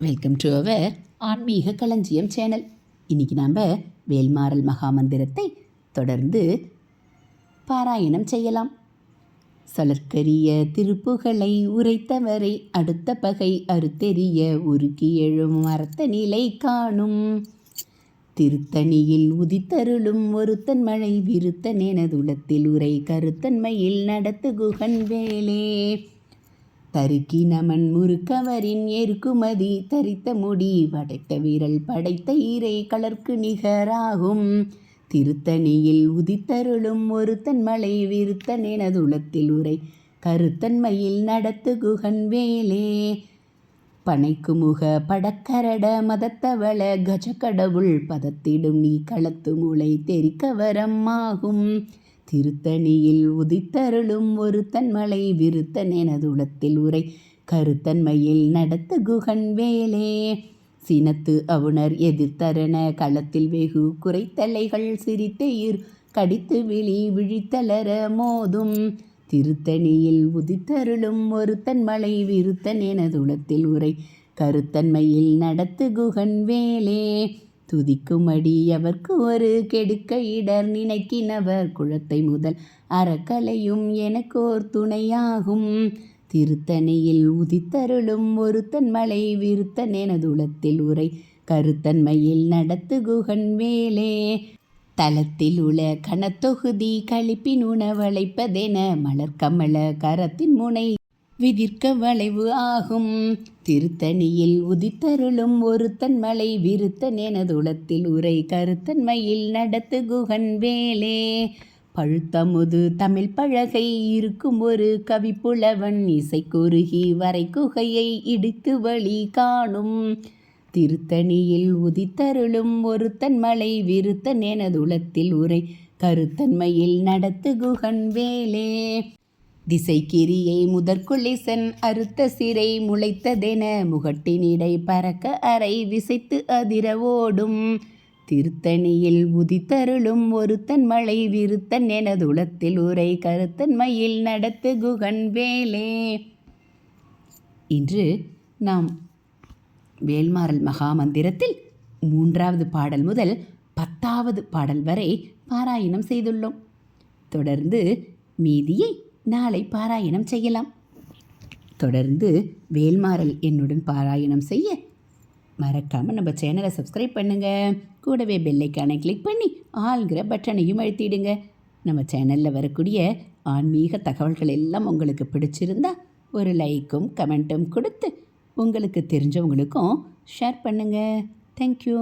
Welcome to our ஆன்மீக களஞ்சியம் channel இன்னைக்கு நாம் வேல்மாறல் மகாமந்திரத்தை தொடர்ந்து பாராயணம் செய்யலாம். சலர்க்கரிய திருப்புகளை உரைத்தவரை அடுத்த பகை அறுத்தெறிய உருக்கி எழும் மரத்த நிலை காணும். திருத்தணியில் உதித்தருளும் ஒருத்தன் மழை விருத்தன் எனதுளத்தில் உரை கருத்தன்மையில் நடத்து குகன் வேலே. தருக்கி நமன் முறுக்கவரின் எருக்குமதி தரித்த முடி படைத்த வீரல் படைத்த ஈரை கலர்க்கு நிகராகும். திருத்தணியில் உதித்தருளும் ஒருத்தன் மலை விருத்தன் எனதுளத்தில் உரை. கருத்தன்மையில் நடத்து குகன் வேலே. பனைக்குமுக படக்கரட மதத்தவள கஜ கடவுள் பதத்திடும் நீ களத்து முளை தெரிக்கவரம் ஆகும். திருத்தணியில் உதித்தருளும் ஒருத்தன் மலை விருத்தன் எனதுளத்தில் உரை. கருத்தன்மையில் நடத்து குகன் வேலே. சினத்து அவுணர் எதிர்த்தரன களத்தில் வெகு குறைத்தலைகள் சிரித்தெயிர். கடித்து விழி விழித்தளர மோதும். திருத்தணியில் உதித்தருளும் ஒருத்தன் மலை விருத்தன் எனதுளத்தில் உரை. கருத்தன்மையில் நடத்து குகன் வேலே. துதிக்குமடி எவர்க்கு ஒரு கெடுக்க இடர் நினைக்கினவர்? குழத்தை முதல் அறக்கலையும் எனக்கோர் துணையாகும். திருத்தணியில் உதித்தருளும் ஒருத்தன் மலை விருத்தன் எனதுளத்தில் உரை கருத்தன்மையில் நடத்து குகன் வேலே தலத்தில் உள கனத்தொகுதி கழிப்பின் உணவழைப்பதென மலர்கமல கரத்தின் முனை விதிர்க்க வளைவு ஆகும். திருத்தணியில் உதித்தருளும் ஒருத்தன் மலை விருத்தன் எனதுளத்தில் உரை கருத்தன்மையில் நடத்து குகன் வேலே. பழுத்தமுது தமிழ் பழகை இருக்கும் ஒரு கவிப்புலவன் இசை குறுகி வரை குகையை இடித்து வழி காணும். திருத்தணியில் உதித்தருளும் ஒருத்தன் மலை விருத்தன் எனதுளத்தில் உரை கருத்தன்மையில் நடத்து குகன் வேலே. திசைக்கிரியை முதற்குள்ளிசன் அறுத்த சிறை முளைத்ததென முகட்டினிடை பறக்க அறை விசைத்து அதிர ஓடும். திருத்தணியில் உதித்தருளும் ஒருத்தன் மழை விருத்தன் எனதுளத்தில் உரை கருத்தன் மயில் நடத்து குகன் வேலே. இன்று நாம் வேல்மாறல் மகாமந்திரத்தில் மூன்றாவது பாடல் முதல் பத்தாவது பாடல் வரை பாராயணம் செய்துள்ளோம். தொடர்ந்து மீதியை நாளை பாராயணம் செய்யலாம். தொடர்ந்து வேல்மாறல் என்னுடன் பாராயணம் செய்ய மறக்காமல் நம்ம சேனலை சப்ஸ்கிரைப் பண்ணுங்கள் கூடவே பெல்லைக்கானை கிளிக் பண்ணி ஆள்கிற பட்டனையும் அழுத்திடுங்க. நம்ம சேனலில் வரக்கூடிய ஆன்மீக தகவல்கள் எல்லாம் உங்களுக்கு பிடிச்சிருந்தா ஒரு லைக்கும் கமெண்ட்டும் கொடுத்து உங்களுக்கு தெரிஞ்சவங்களுக்கும் ஷேர் பண்ணுங்கள் தேங்க்யூ